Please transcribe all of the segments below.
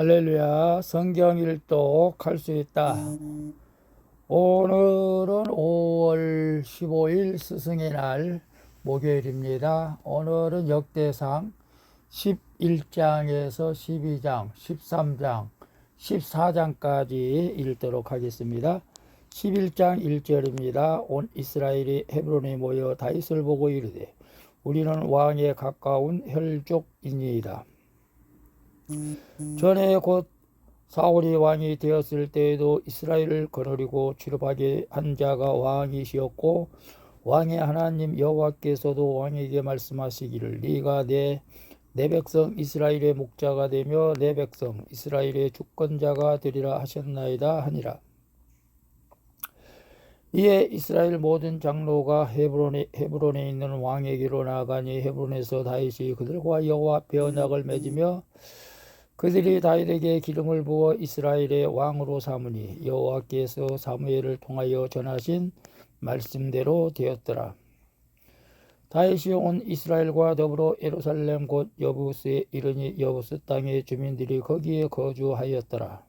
할렐루야. 성경 일독 할 수 있다. 오늘은 5월 15일 스승의 날 목요일입니다. 오늘은 역대상 11장에서 12장, 13장, 14장까지 읽도록 하겠습니다. 11장 1절입니다. 온 이스라엘이 헤브론에 모여 다윗을 보고 이르되 우리는 왕에 가까운 혈족이니이다. 전에 곧 사울이 왕이 되었을 때에도 이스라엘을 거느리고 취급하게 한 자가 왕이시었고 왕의 하나님 여호와께서도 왕에게 말씀하시기를 네가 내 내 백성 이스라엘의 목자가 되며 내 백성 이스라엘의 주권자가 되리라 하셨나이다 하니라. 이에 이스라엘 모든 장로가 헤브론에, 헤브론에 있는 왕에게로 나가니 헤브론에서 다윗이 그들과 여호와 앞에 언약을 맺으며 그들이 다윗에게 기름을 부어 이스라엘의 왕으로 삼으니 여호와께서 사무엘을 통하여 전하신 말씀대로 되었더라. 다윗이 온 이스라엘과 더불어 예루살렘 곧 여부스에 이르니 여부스 땅의 주민들이 거기에 거주하였더라.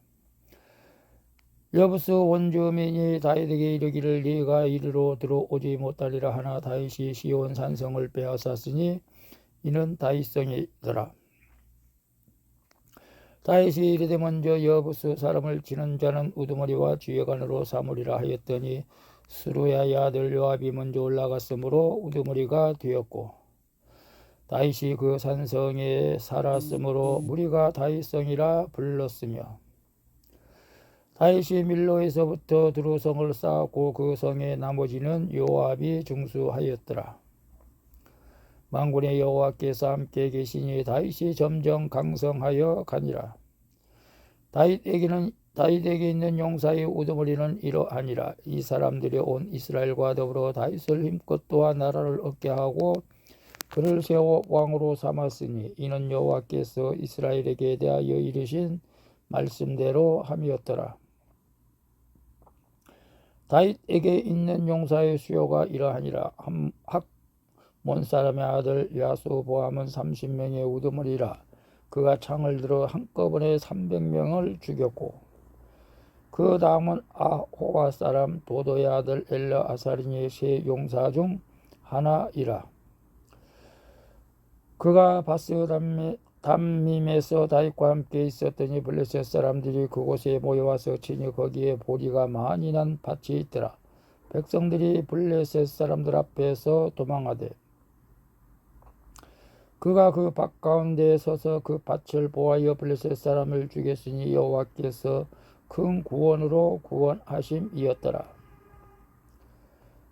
여부스 원주민이 다윗에게 이르기를 네가 이리로 들어오지 못하리라 하나 다윗이 시온 산성을 빼앗았으니 이는 다윗성이더라. 다윗이 이르되 먼저 여부스 사람을 치는 자는 우두머리와 주여관으로 삼으리라 하였더니 스루야의 아들 요압이 먼저 올라갔으므로 우두머리가 되었고 다윗이 그 산성에 살았으므로 무리가 다윗성이라 불렀으며 다윗이 밀로에서부터 두루성을 쌓았고 그 성의 나머지는 요압이 중수하였더라. 망군의 여호와께서 함께 계시니 다윗이 점점 강성하여 가니라. 다윗에게는 다윗에게 있는 용사의 우두머리는 이러하니라. 이 사람들이 온 이스라엘과 더불어 다윗을 힘껏 도와 나라를 얻게 하고 그를 세워 왕으로 삼았으니 이는 여호와께서 이스라엘에게 대하여 이르신 말씀대로 함이었더라. 다윗에게 있는 용사의 수요가 이러하니라. 학 몬 사람의 아들 야수보암은 30명의 우두머리라. 그가 창을 들어 한꺼번에 300명을 죽였고 그 다음은 아호와 사람 도도의 아들 엘라 아사린의 세 용사 중 하나이라. 그가 바스 담밈에서 다윗과 함께 있었더니 블레셋 사람들이 그곳에 모여와서 친히 거기에 보리가 많이 난 밭이 있더라. 백성들이 블레셋 사람들 앞에서 도망하되 그가 그 밭 가운데에 서서 그 밭을 보하여 블레셋 사람을 죽였으니 여호와께서 큰 구원으로 구원하심이었더라.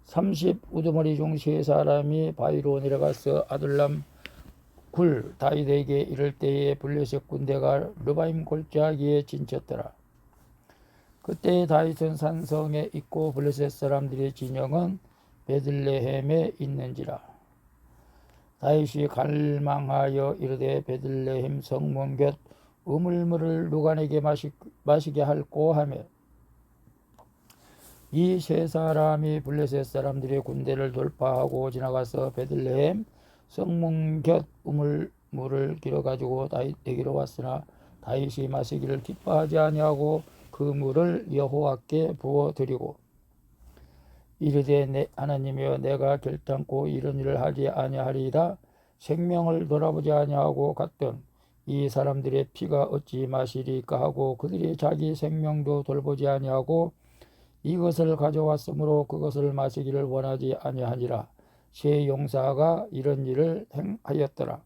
30 우두머리 중세 사람이 바위로 내려가서 아들람 굴 다윗에게 이를 때에 블레셋 군대가 르바임 골짜기에 진쳤더라. 그때 다윗은 산성에 있고 블레셋 사람들의 진영은 베들레헴에 있는지라. 다윗이 갈망하여 이르되 베들레헴 성문 곁 우물물을 누가 내게 마시, 마시게 할꼬 하며 이 세 사람이 블레셋 사람들의 군대를 돌파하고 지나가서 베들레헴 성문 곁 우물물을 길어 가지고 다윗에게로 왔으나 다윗이 마시기를 기뻐하지 아니하고 그 물을 여호와께 부어 드리고 이르되 내 하나님이여 내가 결단코 이런 일을 하지 아니하리이다 생명을 돌아보지 아니하고 갔던 이 사람들의 피가 어찌 마시리까 하고 그들이 자기 생명도 돌보지 아니하고 이것을 가져왔으므로 그것을 마시기를 원하지 아니하니라 세 용사가 이런 일을 행하였더라.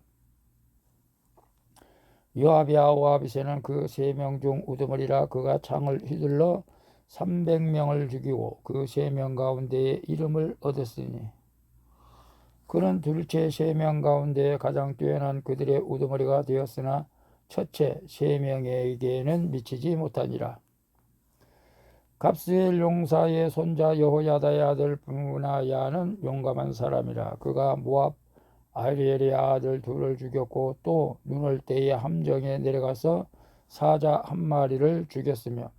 요압이 아오아비세는 그 세 명 중 우두머리라 그가 창을 휘둘러 300명을 죽이고 그 세 명 가운데에 이름을 얻었으니 그는 둘째 세 명 가운데 가장 뛰어난 그들의 우두머리가 되었으나 첫째 세 명에게는 미치지 못하니라. 갑스엘 용사의 손자 여호야다의 아들 분하야는 용감한 사람이라 그가 모압 아리엘의 아들 둘을 죽였고 또 눈을 때에 함정에 내려가서 사자 한 마리를 죽였으며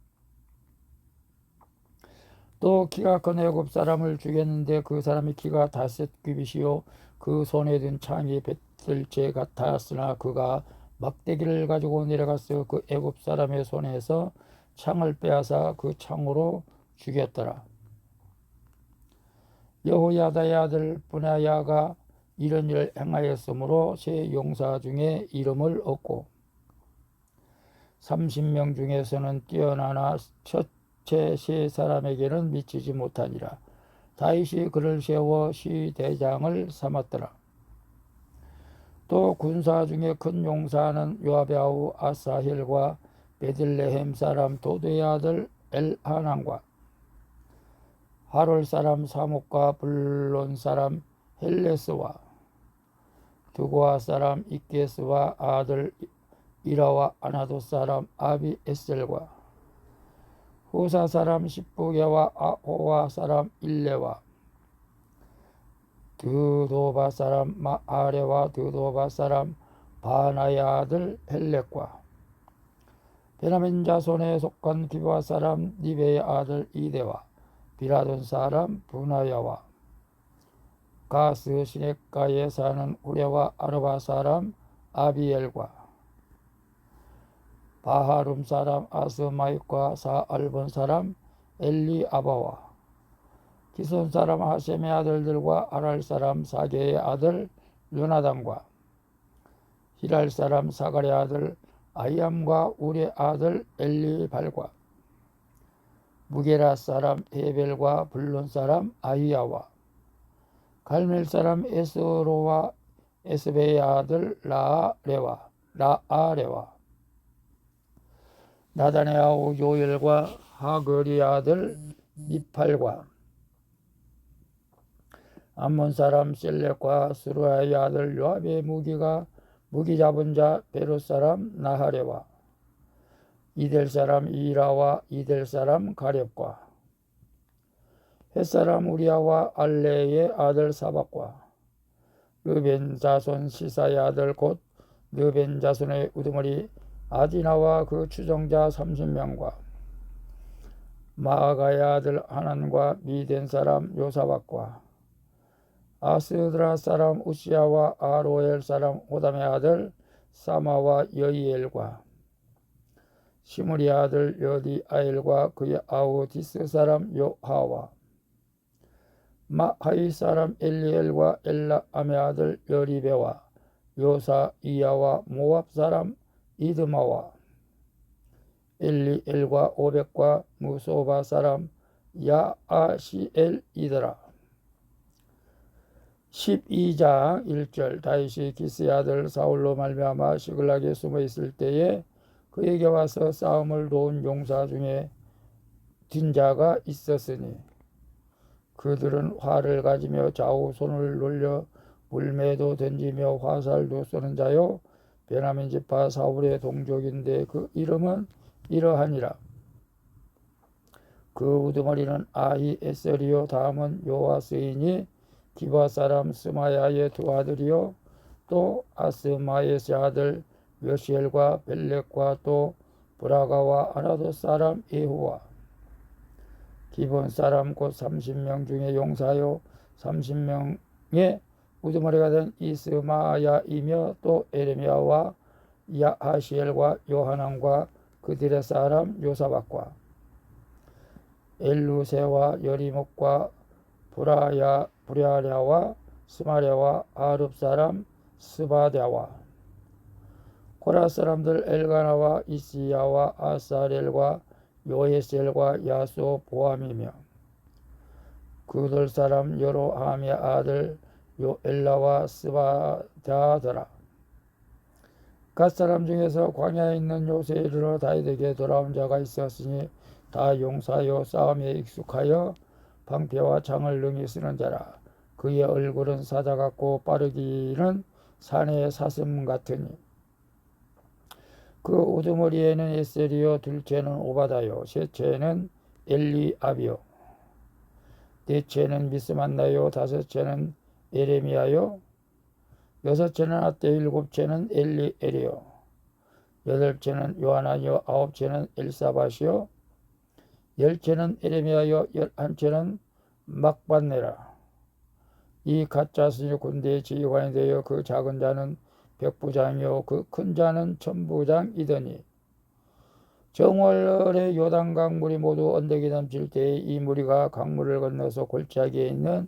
또 키가 큰 애굽 사람을 죽였는데 그 사람이 키가 다섯 규빗이요 그 손에 든 창이 뱃들째 같았으나 그가 막대기를 가지고 내려가서 그 애굽 사람의 손에서 창을 빼앗아 그 창으로 죽였더라. 여호야다의 아들 분야야가 이런 일을 행하였으므로 세 용사 중에 이름을 얻고 30명 중에서는 뛰어나나 첫 째세 사람에게는 미치지 못하니라. 다윗이 그를 세워 시 대장을 삼았더라. 또 군사 중에 큰 용사는 요압의 아우 아사힐과 베들레헴 사람 도도의 아들 엘하난과 하롤 사람 사목과 불론 사람 헬레스와 두고아 사람 이케스와 아들 이라와 아나도 사람 아비에셀과 후사 사람 십부게와 아호와 사람 일레와 드도바 사람 마아레와 드도바 사람 바나의 아들 헬렉과 베나민 자손에 속한 기브아 사람 니베의 아들 이데와 비라돈 사람 분하야와 가스 시냇가에 사는 우레와 아르바 사람 아비엘과 바하룸 사람 아스마이과 사알본 사람 엘리아바와. 기손 사람 하셈의 아들들과 아랄 사람 사게의 아들 요나단과. 히랄 사람 사갈의 아들 아이암과 우리 아들 엘리발과. 무게라 사람 헤벨과 블론 사람 아이야와. 갈멜 사람 에스로와 에스베의 아들 라아레와 라아레와 나단의 아우 요엘과 하거리 아들 미팔과 암몬 사람 셀렉과 수루아의 아들 요압의 무기가 무기 잡은 자 베로 사람 나하레와 이델 사람 이라와 이델 사람 가렙과 햇사람 우리아와 알레의 아들 사박과 르벤 자손 시사의 아들 곧 르벤 자손의 우두머리 아디나와 그 추종자 30명과 마아가의 아들 하난과 미덴 사람 요사박과 아스드라 사람 우시아와 아로엘 사람 호담의 아들 사마와 여이엘과 시므리 아들 여디아엘과 그의 아우디스 사람 요하와 마하이 사람 엘리엘과 엘라암의 아들 여리베와 요사 이야와 모압 사람 이드마와 엘리엘과 오백과 무소바 사람 야아시엘이더라. 12장 1절 다윗이 기스의 아들 사울로 말미암아 시글락에 숨어 있을 때에 그에게 와서 싸움을 도운 용사 중에 딘자가 있었으니 그들은 활을 가지며 좌우 손을 놀려 물매도 던지며 화살도 쏘는 자요 베나민 지파 사울의 동족인데 그 이름은 이러하니라. 그 우두머리는 아히 에셀이요. 다음은 요아스이니 기바 사람 스마야의 두 아들이요. 또 아스마의 아들 요시엘과 벨렉과 또 브라가와 아나도 사람 예후와. 기본 사람 곧 30명 중에 용사요. 30명의 우두머리가 된 이스마야이며 또 에레미야와 야하시엘과 요하난과 그들의 사람 요사박과 엘루세와 여리목과 브라야 브리아랴와 스마랴와 아룹 사람 스바랴와 고라 사람들 엘가나와 이시야와 아사렐과 요에셀과 야소 보암이며 그들 사람 여로함의 아들 요엘라와 스바다더라. 갓 사람 중에서 광야에 있는 요새에 이르러 다윗에게 돌아온 자가 있었으니 다 용사요 싸움에 익숙하여 방패와 창을 능히 쓰는 자라. 그의 얼굴은 사자 같고 빠르기는 산의 사슴 같으니 그 우두머리에는 에셀이요 둘째는 오바다요 셋째는 엘리아비요 넷째는 미스만나요 다섯째는 에레미야요. 여섯째는 아떼 일곱째는 엘리엘이요. 여덟째는 요하나요. 아홉째는 엘사바시요. 열째는 에레미야요. 열한째는 막반네라. 이 가짜스니 군대의 지휘관이 되어 그 작은 자는 백부장이요. 그 큰 자는 천부장이더니 정월의 요단 강 물이 모두 언덕이 넘칠 때에 이 무리가 강물을 건너서 골짜기에 있는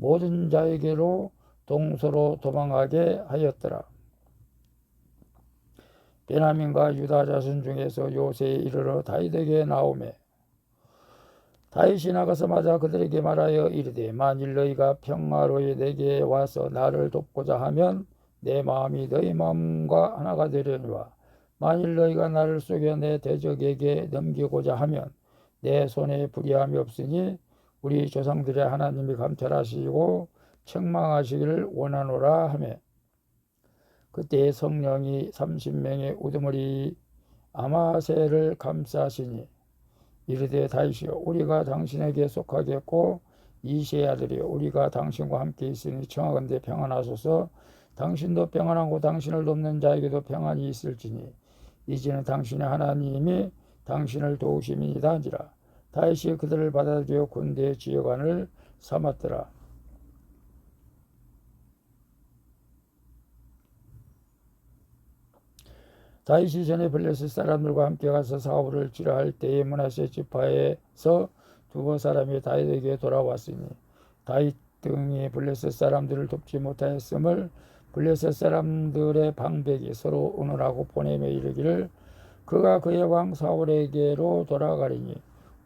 모든 자에게로 동서로 도망하게 하였더라. 베냐민과 유다 자손 중에서 요새에 이르러 다윗에게 나오매 다윗이 나가서 맞아 그들에게 말하여 이르되 만일 너희가 평화로이 내게 와서 나를 돕고자 하면 내 마음이 너희 마음과 하나가 되려니와 만일 너희가 나를 속여 내 대적에게 넘기고자 하면 내 손에 불의함이 없으니 우리 조상들의 하나님이 감찰하시고 책망하시기를 원하노라 하며 그때 성령이 30명의 우두머리 아마새를 감싸시니 이르되 다윗이여 우리가 당신에게 속하겠고 이시의 아들이여 우리가 당신과 함께 있으니 청하건대 평안하소서. 당신도 평안하고 당신을 돕는 자에게도 평안이 있을지니 이제는 당신의 하나님이 당신을 도우심이니다 한지라 다윗이 그들을 받아들여 군대의 지휘관을 삼았더라. 다윗이 전에 블레셋 사람들과 함께 가서 사울을 치러할 때에 문하세 지파에서 두어 사람이 다윗에게 돌아왔으니 다윗 등이 블레셋 사람들을 돕지 못하였음을 블레셋 사람들의 방백이 서로 의논하고 보내며 이르기를 그가 그의 왕 사울에게로 돌아가리니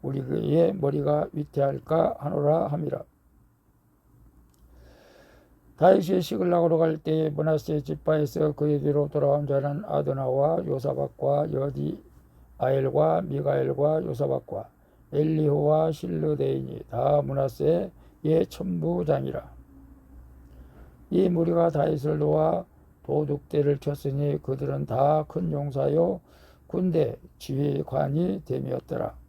우리 그의 머리가 위태할까 하노라 함이라. 다윗이 시글락으로 갈 때에 문하세 지파에서 그에게로 돌아온 자는 아드나와 요사박과 여디 아엘과 미가엘과 요사박과 엘리호와 실르데인이 다 문하세의 천부장이라. 이 무리가 다윗을 놓아 도둑대를 쳤으니 그들은 다 큰 용사요 군대 지휘관이 됨이었더라.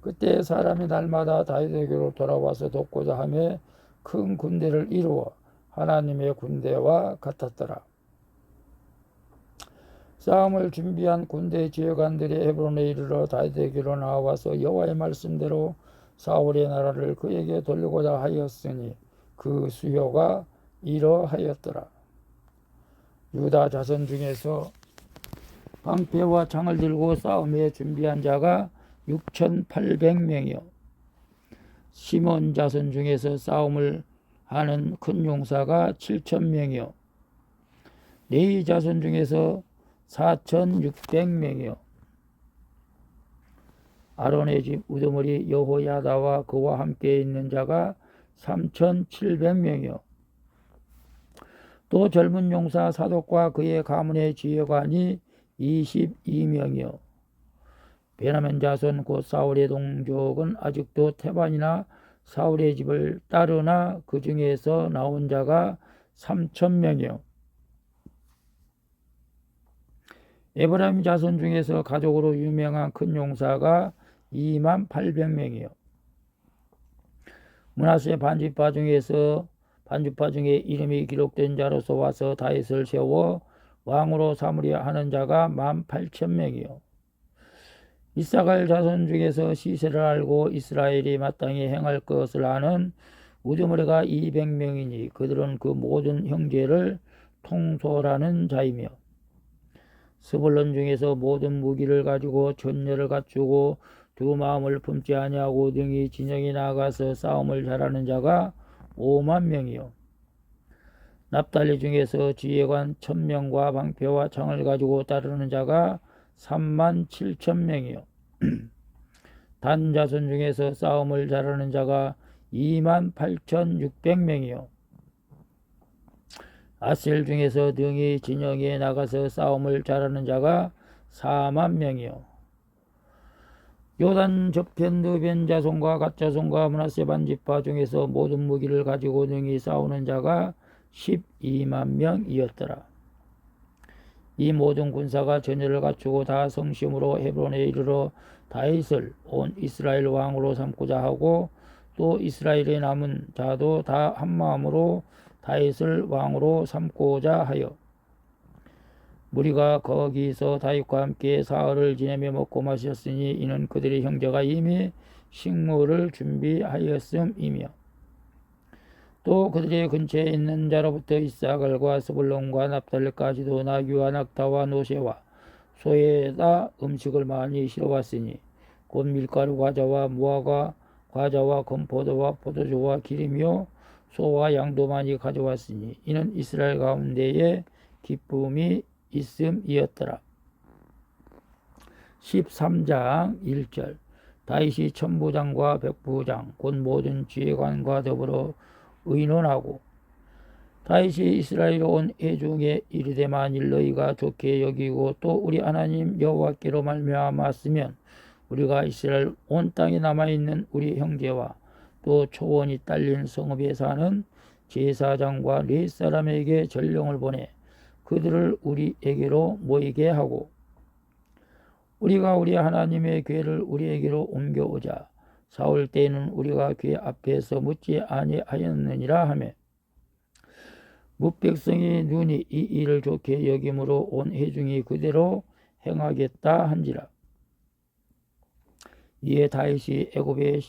그때 사람이 날마다 다윗에게로 돌아와서 돕고자 하며 큰 군대를 이루어 하나님의 군대와 같았더라. 싸움을 준비한 군대 지휘관들이 헤브론에 이르러 다윗에게로 나와서 여호와의 말씀대로 사울의 나라를 그에게 돌리고자 하였으니 그 수요가 이러하였더라. 유다 자손 중에서 방패와 창을 들고 싸움에 준비한 자가 6,800명이요. 시몬 자손 중에서 싸움을 하는 큰 용사가 7천명이요. 레이 자손 중에서 4,600명이요. 아론의 집 우두머리 여호야다와 그와 함께 있는 자가 3,700명이요. 또 젊은 용사 사독과 그의 가문의 지휘관이 22명이요. 베냐민 자손 곧 사울의 동족은 아직도 태반이나 사울의 집을 따르나 그 중에서 나온 자가 3천 명이요. 에브라임 자손 중에서 가족으로 유명한 큰 용사가 2만 800명이요. 문하세 반지파 중에서 반주파 중에 이름이 기록된 자로서 와서 다윗을 세워 왕으로 삼으려 하는 자가 만 팔천 명이요. 이사갈 자손 중에서 시세를 알고 이스라엘이 마땅히 행할 것을 아는 우두머리가 이백 명이니 그들은 그 모든 형제를 통솔하는 자이며 스불론 중에서 모든 무기를 가지고 전열을 갖추고 두 마음을 품지 아니하고 등이 진영이 나가서 싸움을 잘하는 자가 5만 명이요. 납달리 중에서 지휘관 천명과 방패와 창을 가지고 따르는 자가 3만 7천 명이요. 단 자손 중에서 싸움을 잘하는 자가 2만 8천 6백 명이요. 아셀 중에서 등이 진영에 나가서 싸움을 잘하는 자가 4만 명이요. 요단 저편 너변 자손과 갓자손과 문하세 반지파 중에서 모든 무기를 가지고 능히 싸우는 자가 12만 명이었더라. 이 모든 군사가 전열을 갖추고 다 성심으로 헤브론에 이르러 다윗을 온 이스라엘 왕으로 삼고자 하고 또 이스라엘에 남은 자도 다 한마음으로 다윗을 왕으로 삼고자 하여 무리가 거기서 다윗과 함께 사흘을 지내며 먹고 마셨으니 이는 그들의 형제가 이미 식물을 준비하였음이며 또 그들의 근처에 있는 자로부터 이사갈과 스불론과 납달리까지도 나귀와 낙타와 노새와 소에다 음식을 많이 실어왔으니 곧 밀가루 과자와 무화과 과자와 건포도와 포도주와 기름이요 소와 양도 많이 가져왔으니 이는 이스라엘 가운데에 기쁨이 있음이었더라. 13장 1절 다윗이 천부장과 백부장 곧 모든 지휘관과 더불어 의논하고 다윗이 이스라엘 온 회중에 이르되 만일 너희가 좋게 여기고 또 우리 하나님 여호와께로 말미암았으면 우리가 이스라엘 온 땅에 남아 있는 우리 형제와 또 초원이 딸린 성읍에 사는 제사장과 네 사람에게 전령을 보내 그들을 우리에게로 모이게 하고 우리가 우리 하나님의 괴를 우리에게로 옮겨오자 사올 때에는 우리가 괴 앞에서 묻지 아니하였느니라 하며 무백성의 눈이 이 일을 좋게 여김으로 온 회중이 그대로 행하겠다 한지라. 이에 다윗이 애굽의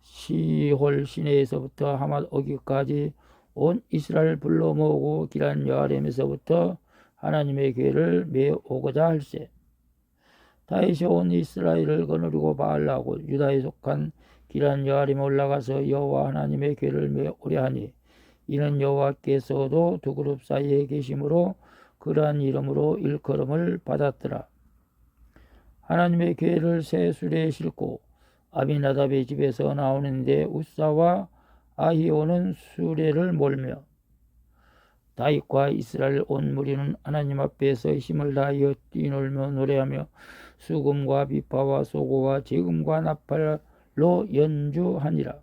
시홀 시내에서부터 하맛 어기까지 온 이스라엘 불러 모으고 기란 여아렘에서부터 하나님의 괴를 메오고자 할세 다윗이 온 이스라엘을 거느리고 바알라고 유다에 속한 기란 여아림에 올라가서 여호와 하나님의 괴를 메오려 하니 이는 여호와께서도 두 그룹 사이에 계심으로 그러한 이름으로 일컬음을 받았더라. 하나님의 괴를 새 수레에 싣고 아비나답의 집에서 나오는데 우사와 아히오는 수레를 몰며 다윗과 이스라엘 온 무리는 하나님 앞에서 힘을 다하여 뛰놀며 노래하며 수금과 비파와 소고와 재금과 나팔로 연주하니라.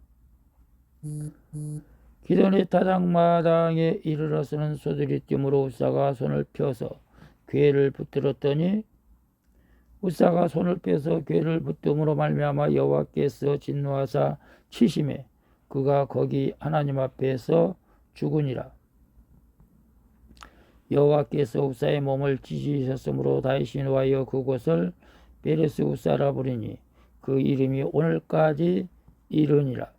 기존의 타작마당에 이르러서는 소들이 뛰므로 우사가 손을 펴서 괴를 붙들었더니 우사가 손을 펴서 괴를 붙듦으로 말미암아 여호와께서 진노하사 치심에 그가 거기 하나님 앞에서 죽으니라. 여호와께서 우사의 몸을 찢으셨으므로 다시 노하여 그곳을 베레스 우사라 부르니 그 이름이 오늘까지 이르니라.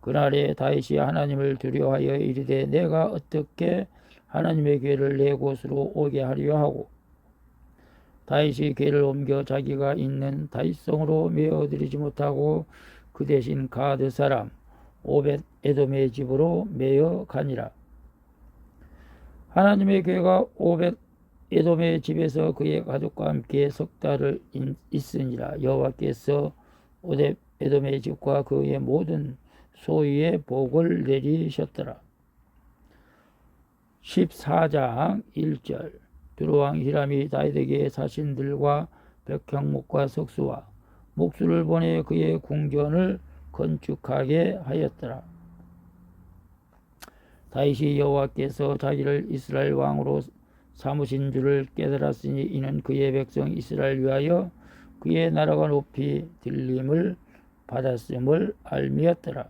그날에 다윗이 하나님을 두려워하여 이르되 내가 어떻게 하나님의 괴를 내 곳으로 오게 하려 하고 다윗이 괴를 옮겨 자기가 있는 다윗성으로 메어들이지 못하고 그 대신 가드 사람 오벳 에돔의 집으로 메어 가니라. 하나님의 괴가 오벳 에돔의 집에서 그의 가족과 함께 석 달을 있으니라. 여호와께서 오벳 에돔의 집과 그의 모든 소위에 복을 내리셨더라. 14장 1절 두루왕 히람이 다윗에게 자신들과 백향목과 석수와 목수를 보내 그의 궁전을 건축하게 하였더라. 다윗이 여호와께서 자기를 이스라엘 왕으로 삼으신 줄을 깨달았으니 이는 그의 백성 이스라엘 위하여 그의 나라가 높이 들림을 받았음을 알미었더라.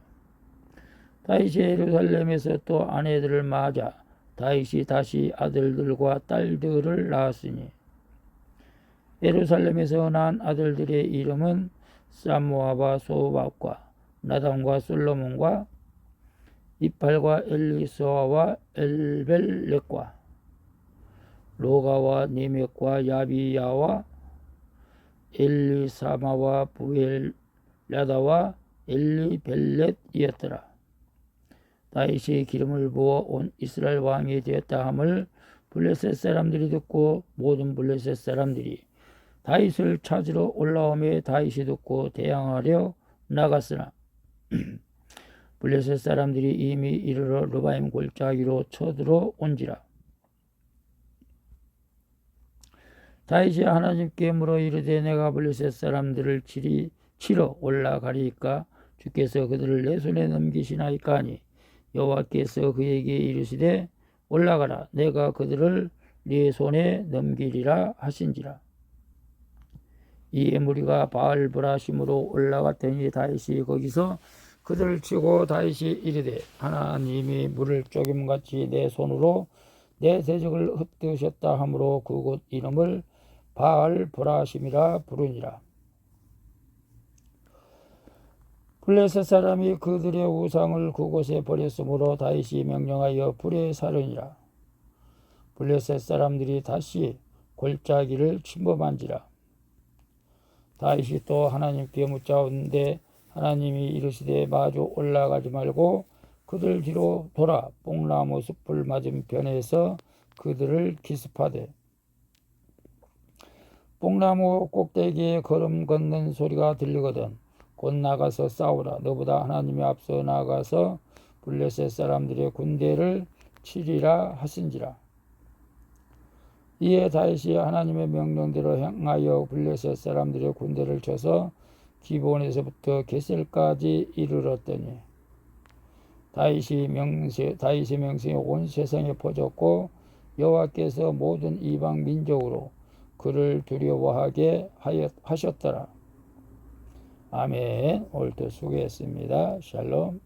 다윗이 예루살렘에서 또 아내들을 맞아 다윗이 다시 아들들과 딸들을 낳았으니 예루살렘에서 난 아들들의 이름은 사모아바 소밥과 나단과 솔로몬과 이팔과 엘리소아와 엘벨렉과 로가와 니멕과 야비야와 엘리사마와 부엘야다와 엘리벨렛이었더라. 다윗이 기름을 부어 온 이스라엘 왕이 되었다 함을 블레셋 사람들이 듣고 모든 블레셋 사람들이 다윗을 찾으러 올라오며 다윗이 듣고 대항하려 나갔으나 블레셋 사람들이 이미 이르러 르바임 골짜기로 쳐들어 온지라 다윗이 하나님께 물어 이르되 내가 블레셋 사람들을 치리 치러 올라가리까? 주께서 그들을 내 손에 넘기시나이까 하니 여호와께서 그에게 이르시되 올라가라 내가 그들을 네 손에 넘기리라 하신지라. 이에 무리가 바알 브라심으로 올라갔더니 다윗이 거기서 그들을 치고 다윗이 이르되 하나님이 물을 쪼김같이 내 손으로 내 대적을 흩으셨다 하므로 그곳 이름을 바알 브라심이라 부르니라 블레셋 사람이 그들의 우상을 그곳에 버렸으므로 다윗이 명령하여 불에 사르니라. 블레셋 사람들이 다시 골짜기를 침범한지라. 다윗이 또 하나님께 묻자온데 하나님이 이르시되 마주 올라가지 말고 그들 뒤로 돌아 뽕나무 숲을 맞은편에서 그들을 기습하되 뽕나무 꼭대기에 걸음 걷는 소리가 들리거든. 곧 나가서 싸우라. 너보다 하나님이 앞서 나가서 블레셋 사람들의 군대를 치리라 하신지라. 이에 다윗이 하나님의 명령대로 행하여 블레셋 사람들의 군대를 쳐서 기본에서부터 게셀까지 이르렀더니 다윗이 명세 다윗의 명성이 온 세상에 퍼졌고 여호와께서 모든 이방 민족으로 그를 두려워하게 하셨더라. 아멘. 오늘도 수고했습니다. 샬롬.